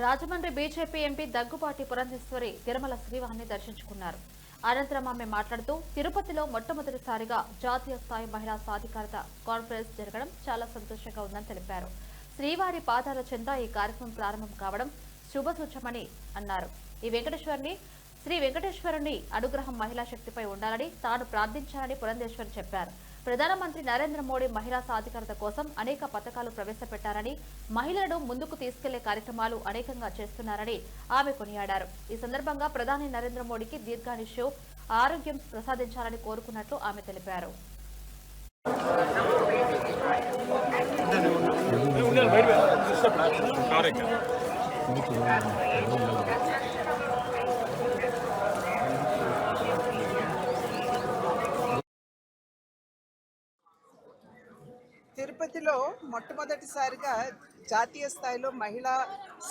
Rajahmundry BJP MP Daggubati Purandeswari Tirumala శ్రీవారిని దర్శించుకున్నారు. అనంతరం ఆమె మాట్లాడుతూ తిరుపతిలో మొట్టమొదటిసారిగా జాతీయ స్థాయి మహిళా సాధికారత కాన్ఫరెన్స్ జరగడం చాలా సంతోషంగా ఉందని తెలిపారు. శ్రీవారి పాదాల చెంద ఈ కార్యక్రమం ప్రారంభం కావడం శుభసూచమని అన్నారు. ఈ వెంకటేశ్వరుని శ్రీ వెంకటేశ్వరుని అనుగ్రహం మహిళా శక్తిపై ఉండాలని తాను ప్రార్థించాలని పురంధేశ్వరి చెప్పారు. ప్రధానమంత్రి నరేంద్ర మోడీ మహిళా సాధికారత కోసం అనేక పథకాలు ప్రవేశపెట్టారని మహిళలను ముందుకు తీసుకెళ్ళే కార్యక్రమాలు అనేకంగా చేస్తున్నారని ఆమె కొనియాడారు. ఈ సందర్భంగా ప్రధాని నరేంద్ర మోడీకి దీర్ఘాయుష్యు ఆరోగ్యం ప్రసాదించాలని కోరుకున్నట్లు ఆమె తెలిపారు. తిరుపతిలో మొట్టమొదటిసారిగా జాతీయ స్థాయిలో మహిళా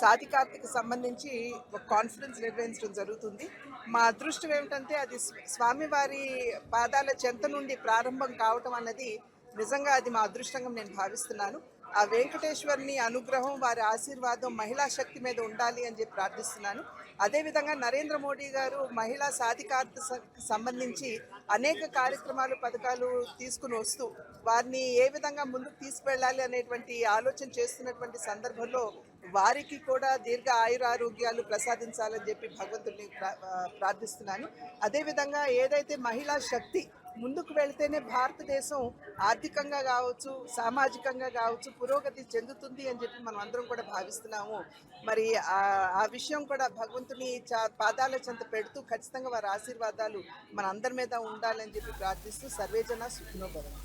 సాధికారతకు సంబంధించి ఒక కాన్ఫరెన్స్ నిర్వహించడం జరుగుతుంది. మా అదృష్టం ఏమిటంటే అది స్వామివారి పాదాల చెంత నుండి ప్రారంభం కావటం అన్నది నిజంగా అది మా అదృష్టంగా నేను భావిస్తున్నాను. ఆ వెంకటేశ్వరుని అనుగ్రహం వారి ఆశీర్వాదం మహిళా శక్తి మీద ఉండాలి అని చెప్పి ప్రార్థిస్తున్నాను. అదేవిధంగా నరేంద్ర మోడీ గారు మహిళా సాధికారత సంబంధించి అనేక కార్యక్రమాలు పథకాలు తీసుకుని వస్తూ వారిని ఏ విధంగా ముందుకు తీసుకువెళ్ళాలి అనేటువంటి ఆలోచన చేస్తున్నటువంటి సందర్భంలో వారికి కూడా దీర్ఘ ఆయురారోగ్యాలు ప్రసాదించాలని చెప్పి భగవంతుడిని ప్రార్థిస్తున్నాను. అదేవిధంగా ఏదైతే మహిళా శక్తి ముందుకు వెళ్తేనే భారతదేశం ఆర్థికంగా కావచ్చు సామాజికంగా కావచ్చు పురోగతి చెందుతుంది అని చెప్పి మనం అందరం కూడా భావిస్తున్నాము. మరి ఆ విషయం కూడా భగవంతుని చా పాదాల చెంత పెడుతూ ఖచ్చితంగా వారి ఆశీర్వాదాలు మన అందరి మీద ఉండాలని చెప్పి ప్రార్థిస్తూ సర్వేజన సుఖినో భవంతు